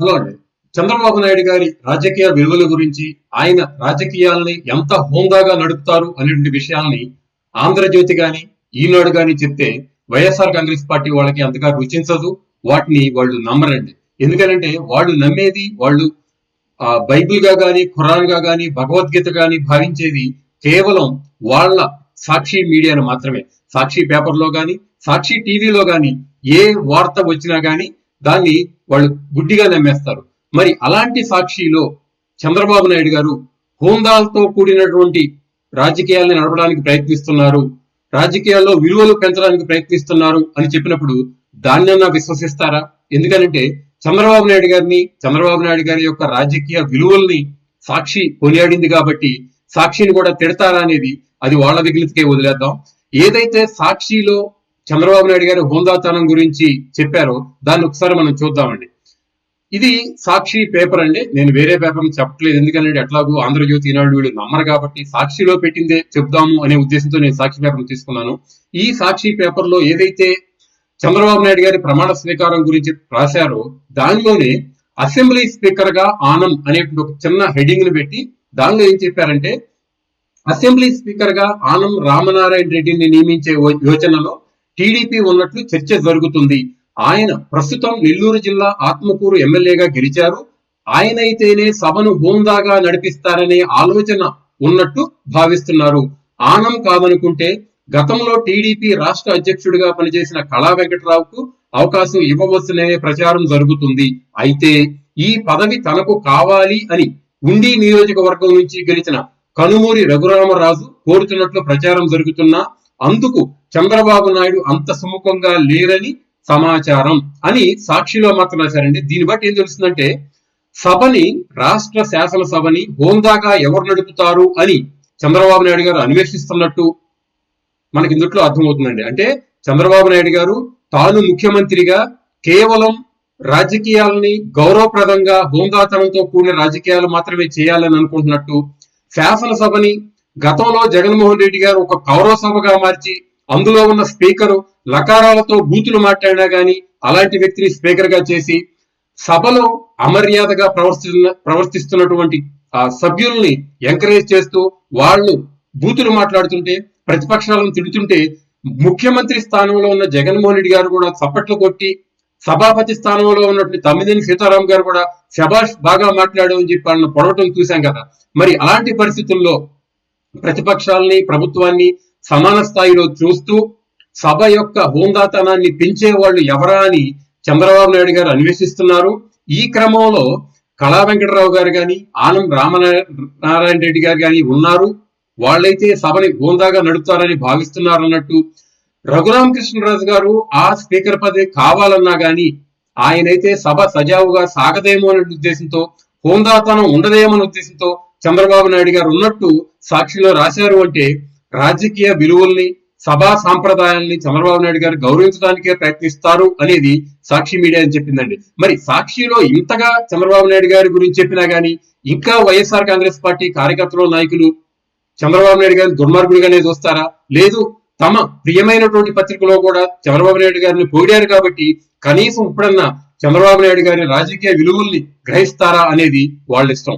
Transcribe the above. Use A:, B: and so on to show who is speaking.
A: Hello అండి. చంద్రబాబు నాయుడు గారి రాజకీయ విలువల గురించి ఆయన రాజకీయాలని ఎంత హోందాగా నడుపుతారు అనేటువంటి విషయాల్ని ఆంధ్రజ్యోతి గాని ఈనాడు గాని చెప్తే వైఎస్ఆర్ కాంగ్రెస్ పార్టీ వాళ్ళకి అంతగా రుచించదు. వాటిని వాళ్ళు నమ్మరండి. ఎందుకనంటే వాళ్ళు నమ్మేది వాళ్ళు ఆ బైబిల్గా గాని ఖురాన్గా గాని భగవద్గీత గాని భావించేది కేవలం వాళ్ళ సాక్షి మీడియాను మాత్రమే. సాక్షి పేపర్లో గాని సాక్షి టీవీలో గాని ఏ వార్త వచ్చినా గాని దాన్ని వాళ్ళు గుడ్డిగా నమ్మేస్తారు. మరి అలాంటి సాక్షిలో చంద్రబాబు నాయుడు గారు హోందాలతో కూడినటువంటి రాజకీయాల్ని నడపడానికి ప్రయత్నిస్తున్నారు రాజకీయాల్లో విలువలు పెంచడానికి ప్రయత్నిస్తున్నారు అని చెప్పినప్పుడు దాన్నన్నా విశ్వసిస్తారా? ఎందుకంటే చంద్రబాబు నాయుడు గారిని చంద్రబాబు నాయుడు గారి యొక్క రాజకీయ విలువల్ని సాక్షి కొనియాడింది కాబట్టి సాక్షిని కూడా తిడతారా అనేది అది వాళ్ళ విఘ్నతకే వదిలేద్దాం. ఏదైతే సాక్షిలో చంద్రబాబు నాయుడు గారి హోందాతనం గురించి చెప్పారో. దాన్ని ఒకసారి మనం చూద్దామండి. ఇది సాక్షి పేపర్ అండి. నేను వేరే పేపర్ చెప్పట్లేదు. ఎందుకంటే ఎట్లాగూ ఆంధ్రజ్యోతి ఈనాడు వీళ్ళు నమ్మరు కాబట్టి సాక్షిలో పెట్టిందే చెప్దాము అనే ఉద్దేశంతో నేను సాక్షి పేపర్ తీసుకున్నాను. ఈ సాక్షి పేపర్లో ఏదైతే చంద్రబాబు నాయుడు గారి ప్రమాణ స్వీకారం గురించి రాశారో దానిలోనే అసెంబ్లీ స్పీకర్గా ఆనం అనేటువంటి ఒక చిన్న హెడింగ్ని పెట్టి దానిలో ఏం చెప్పారంటే అసెంబ్లీ స్పీకర్గా ఆనం రామనారాయణ రెడ్డిని నియమించే యోచనలో టీడీపీ ఉన్నట్లు చర్చ జరుగుతుంది. ఆయన ప్రస్తుతం నెల్లూరు జిల్లా ఆత్మకూరు ఎమ్మెల్యేగా గెలిచారు. ఆయన అయితేనే సభను హోందాగా నడిపిస్తారనే ఆలోచన ఉన్నట్టు భావిస్తున్నారు. ఆనం కాదనుకుంటే గతంలో టీడీపీ రాష్ట్ర అధ్యక్షుడిగా పనిచేసిన కళా వెంకటరావుకు అవకాశం ఇవ్వవచ్చుననే ప్రచారం జరుగుతుంది. అయితే ఈ పదవి తనకు కావాలి అని ఉండి నియోజకవర్గం నుంచి గెలిచిన కనుమూరి రఘురామరాజు కోరుతున్నట్లు ప్రచారం జరుగుతున్నా అందుకు చంద్రబాబు నాయుడు అంత సుముఖంగా లేరని సమాచారం అని సాక్షిలో మాత్రం రాశారండి. దీన్ని బట్టి ఏం తెలుస్తుందంటే సభని రాష్ట్ర శాసనసభని హోందాగా ఎవరు నడుపుతారు అని చంద్రబాబు నాయుడు గారు అన్వేషిస్తున్నట్టు మనకి ఇందుట్లో అర్థమవుతుందండి. అంటే చంద్రబాబు నాయుడు గారు తాను ముఖ్యమంత్రిగా కేవలం రాజకీయాలని గౌరవప్రదంగా హోందాతనంతో కూడిన రాజకీయాలు మాత్రమే చేయాలని అనుకుంటున్నట్టు శాసనసభని గతంలో జగన్మోహన్ రెడ్డి గారు ఒక కౌరవ సభగా మార్చి అందులో ఉన్న స్పీకరు లకారాలతో బూతులు మాట్లాడినా గాని అలాంటి వ్యక్తిని స్పీకర్గా చేసి సభలో అమర్యాదగా ప్రవర్తిస్తున్న ప్రవర్తిస్తున్నటువంటి ఆ సభ్యుల్ని ఎంకరేజ్ చేస్తూ వాళ్ళు బూతులు మాట్లాడుతుంటే ప్రతిపక్షాలను తిడుతుంటే ముఖ్యమంత్రి స్థానంలో ఉన్న జగన్మోహన్ రెడ్డి గారు కూడా చప్పట్లు కొట్టి సభాపతి స్థానంలో ఉన్నటువంటి తమ్మినేని సీతారాం గారు కూడా శభాష్ బాగా మాట్లాడు అని చెప్పి పొడవటం చూశాం కదా. మరి అలాంటి పరిస్థితుల్లో ప్రతిపక్షాలని ప్రభుత్వాన్ని సమాన స్థాయిలో చూస్తూ సభ యొక్క హోందాతనాన్ని పెంచే వాళ్ళు ఎవరా అని చంద్రబాబు నాయుడు గారు అన్వేషిస్తున్నారు. ఈ క్రమంలో కళా వెంకటరావు గారు కానీ ఆనం రామనారాయణ రెడ్డి గారు కానీ ఉన్నారు. వాళ్ళైతే సభని హోందాగా నడుపుతారని భావిస్తున్నారు అన్నట్టు రఘురామకృష్ణరాజు గారు ఆ స్పీకర్ పదవి కావాలన్నా గాని ఆయనైతే సభ సజావుగా సాగదేమో అనే ఉద్దేశంతో హోందాతనం ఉండదేమో అనే ఉద్దేశంతో చంద్రబాబు నాయుడు గారు ఉన్నట్టు సాక్షిలో రాశారు అంటే రాజకీయ విలువల్ని సభా సాంప్రదాయాల్ని చంద్రబాబు నాయుడు గారు గౌరవించడానికే ప్రయత్నిస్తారు అనేది సాక్షి మీడియా అని చెప్పిందండి. మరి సాక్షిలో ఇంతగా చంద్రబాబు నాయుడు గారి గురించి చెప్పినా గానీ ఇంకా వైఎస్ఆర్ కాంగ్రెస్ పార్టీ కార్యకర్తలు నాయకులు చంద్రబాబు నాయుడు గారిని దుర్మార్గుడిగానే చూస్తారా? లేదు తమ ప్రియమైనటువంటి పత్రికలో కూడా చంద్రబాబు నాయుడు గారిని పోడారు కాబట్టి కనీసం ఇప్పుడన్నా చంద్రబాబు నాయుడు గారి రాజకీయ విలువల్ని గ్రహిస్తారా అనేది వాళ్ళ ఇష్టం.